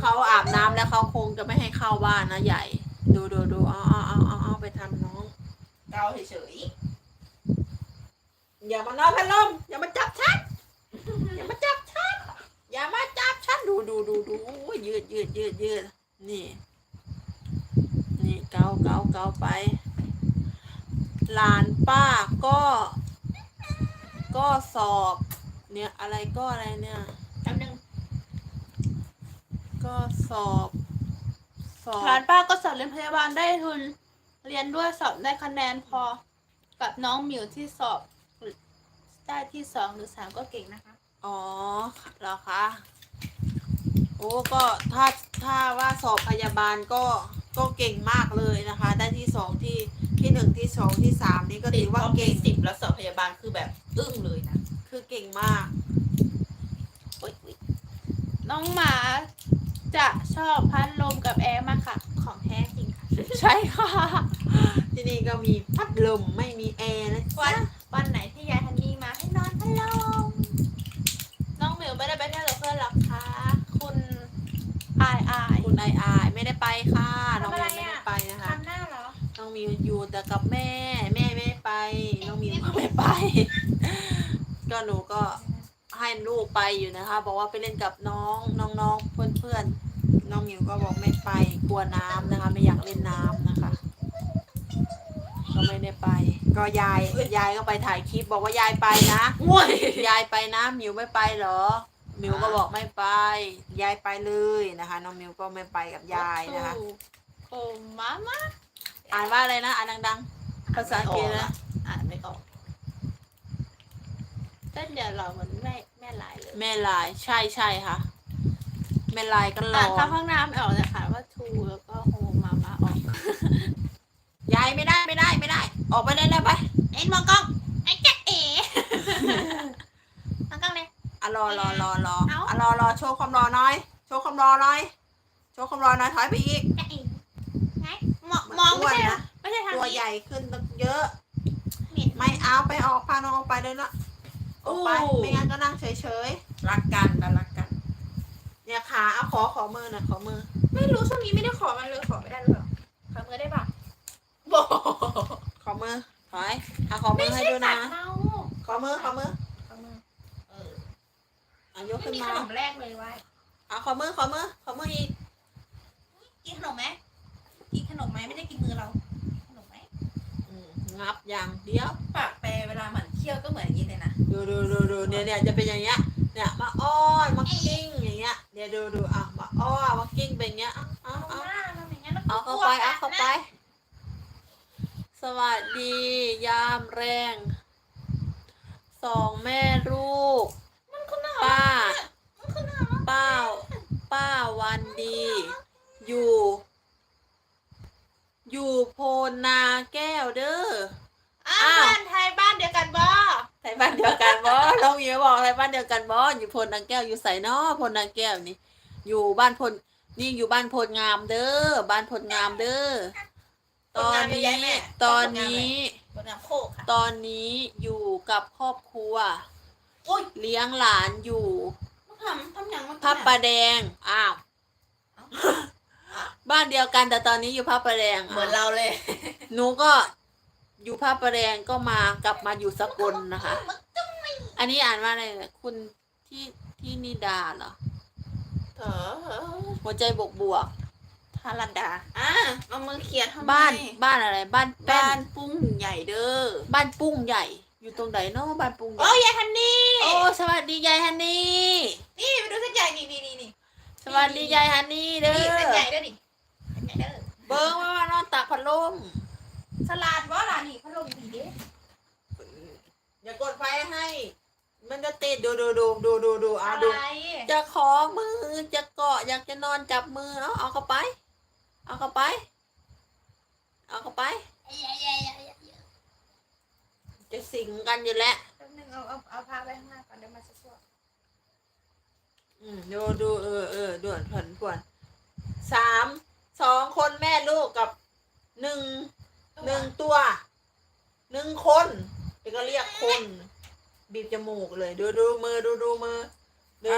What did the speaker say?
เขาอาบน้ำแล้วเขาคงจะไม่ให้เข้าบ้านนะใหญ่ ดูดูดูเอาเอาเอาเอาเอาไปทำน้องเกาเฉยอย่ามานอนพัดลมอย่ามาจับฉันอย่ามาจับฉันอย่ามาจับฉันดูดูดูดูโอ้ยยืดยืดยืดยืดนี่ นี่เกาเกาเกาไปหลานป้าก็ ก็สอบ เนี่ยอะไรก็อะไรเนี่ยๆแป๊บนึง ก็สอบ สอบหลานป้าก็สอบเรียนพยาบาลได้ทุน เรียนด้วยสอบได้คะแนนพอ กับน้องหมิวที่สอบได้ที่สองหรือสามก็เก่งนะคะ อ๋อเหรอคะ โอ้ก็ถ้าถ้าว่าสอบพยาบาลก็ก็เก่งมากเลยนะคะ ได้ที่สองที่ที่หนึ่งที่สองที่สามนี่ก็ติถืดอว่าว่าเก่เก่งงสิบแล้วสอบพยาบาลคือแบบอึ้งเลยนะ คือเก่งมากอุ๊ยอุ๊ยน้องหมา จะชอบพัดลมกับแอร์มากค่ะ ของแท้จริงค่ะ ใช่ค่ะ ที่นี่ก็มีพัดลมไม่มีแอร์นะวัจ๊ะนวันไหนที่ยายฮันนี่มาให้นอนพัดลม น้องหมิวไม่ได้ไปเที่ยวกับเพื่อนหรอกคะคุณอายอายคุณไออายไม่ได้ไปค่ะ น้องทำอะไรมิวไม่ได้อะไปนะคะ ทำหน้าเหรอ น้องมิวอยู่แต่กับแม่ แม่ไม่ได้ไป น้องมิวก็ไม่ไป ก็หนูก็ให้ลูกไปอยู่นะคะ บอกว่าไปเล่นกับน้องน้องๆเพื่อนๆ น้องมิวก็บอกไม่ไปกลัวน้ำนะคะ ไม่อยากเล่นน้ำนะคะ ก็ไม่ได้ไป ก็ยายยายก็ไปถ่ายคลิปบอกว่ายายไปนะง่วยยายไปนะหมิวไม่ไปเหรอหมิวก็บอกไม่ไป ยายไปเลยนะคะ น้องหมิวก็ไม่ไปกับยายนะคะโอ้มามาอ่านว่าอะไรนะ อ่านดังๆ ภาษาอังกฤษนะ อ่านไม่ออกเต้นเดี๋ยวเราเหมือนแม่แม่ลายเลย แม่ลาย ใช่ใช่ค่ะ แม่ลายก็รอ่าอนคำข้างหน้าไม่ออกเลยค่ะว่าทูแล้วก็โฮมามาออก ยายไม่ได้ไม่ได้ไม่ได้ ออกไปได้แล้วไปเอ็นมองกล้องไอ้แจ๊ะเอ๋ มองกล้องเลย อะรอรอรอรอเอ้า อะรอรอโชว์ความรอหน่อย โชว์ความรอหน่อย โชว์ความรอหน่อยถอยไปอีก แจ๊ะเอ๋ไงมองมองไม่ใช่อ้วนเหรอนะไม่ใช่ทางตัวนี้ใหญ่ขึ้นตั้งเยอะ เหม็น ไม่เอาไปออกพาน้องออกไปเลยนะออกไปไม่งั้นก็นั่งเฉยๆรักกันนะรักกั นเนี่ยขาเอาขอขอมือหน่อยขอมือไม่รู้ช่วงนี้ไม่ได้ขอมันเลยขอไม่ได้เลยเหรอขอมือได้ปะบอกขอมือถอยเอาขอมือให้ดูนะสัตว์เราขอมือขอมือขอมือเออเอายกไม่ขึ้นมีมาขนมแรกเลยไว้เอาขอมือขอมือขอมืออีกกินขนมไหมกินขนมไหมไม่ได้กินมือเราขนมไหมอืมงับอย่างเดียว ปากแปรเวลาเหมือนเคี้ยวก็เหมือนอย่างนี้เลยนะ ดูดูดูดูเนี่ยเนี่ยจะเป็นอย่างเงี้ย เนี่ยมาอ้อนมากิ้งอย่างเงี้ยเดี๋ยวดูดูอะมาอ้อนมากิ้งเป็นเงี้ยเอาเอาเอาเอาหน้าเราอย่าวเอาเข้าไปเอาเข้าไป สวัสดี ยามแรง สองแม่ลูก ป้า ป้า ป้าวันดี อยู่ อยู่โพนาแก้วเด้ออ้าวบ้านไทยบ้านเดียวกันบ่ บอกไทยบ้านเดียวกันบ่อยู่โพนนางแก้วอยู่ใส่นอโพนนางแก้วนี่ อยู่บ้านพลนี่อยู่บ้านพลงามเด้อบ้านพลงามเด้อตอนนี้ตอนนี้บนน้ำโคกค่ะตอนนี้อยู่กับครอบครัวอุ้ยเลี้ยงหลานอยู่มันทำทำอย่างมันพระประแดงอ้าวบ้านเดียวกันแต่ตอนนี้อยู่พระประแดงเหมือนเราเลย หนูก็อยู่พระประแดงก็มากลับมาอยู่สกลนะคะ อันนี้อ่านว่าอะไรเนี่ยคุณที่ที่นิดาเหรอ เออหัวใจบวกบวกทารันดา อะเอามือเขียนทำไมบ้านบ้านอะไร บ้านแป้บ้านนปุ้งใหญ่เด้อบ้านปุ้งใหญ่ อยู่ตรงไหนเนาะบ้านปุ้งใหโอ้ญ่ยยายฮันนี่โอ้สวัสดียายฮันนี่นี่ไปดูเส้นใหญ่นี่นี่นี่นี่สวัสดียายฮันนี่เด้นี่เส้นใหญ่อเด้อนี่เส้นใหญ่เด้อเบิ้งว่ามานอนตากพัดลมสลัดว่าล่ะนี่พัดลมดีเด้อย่ากดไฟให้ มันจะติดดูดูดูดูดูดูเอาอะดูไรจะขอมือจะเกาะอยากจะนอนจับมือเอาเอาเข้าไป เอาเข้าไป เอาเข้าไปจะสิงกันอยู่แล้วแป๊บนึงเอาเอาเอาพาไปข้างหน้าก่อนเดี๋ยวมาจะสวดอืมดูดูเออเออด่วนผ่อนผ่วนสามสองคนแม่ลูกกับหนึ่งหนึ่งตัวหนึ่งคนเดี๋ยวก็เรียกคน บีบจมูกเลย ดูดูมือดูดูมือดู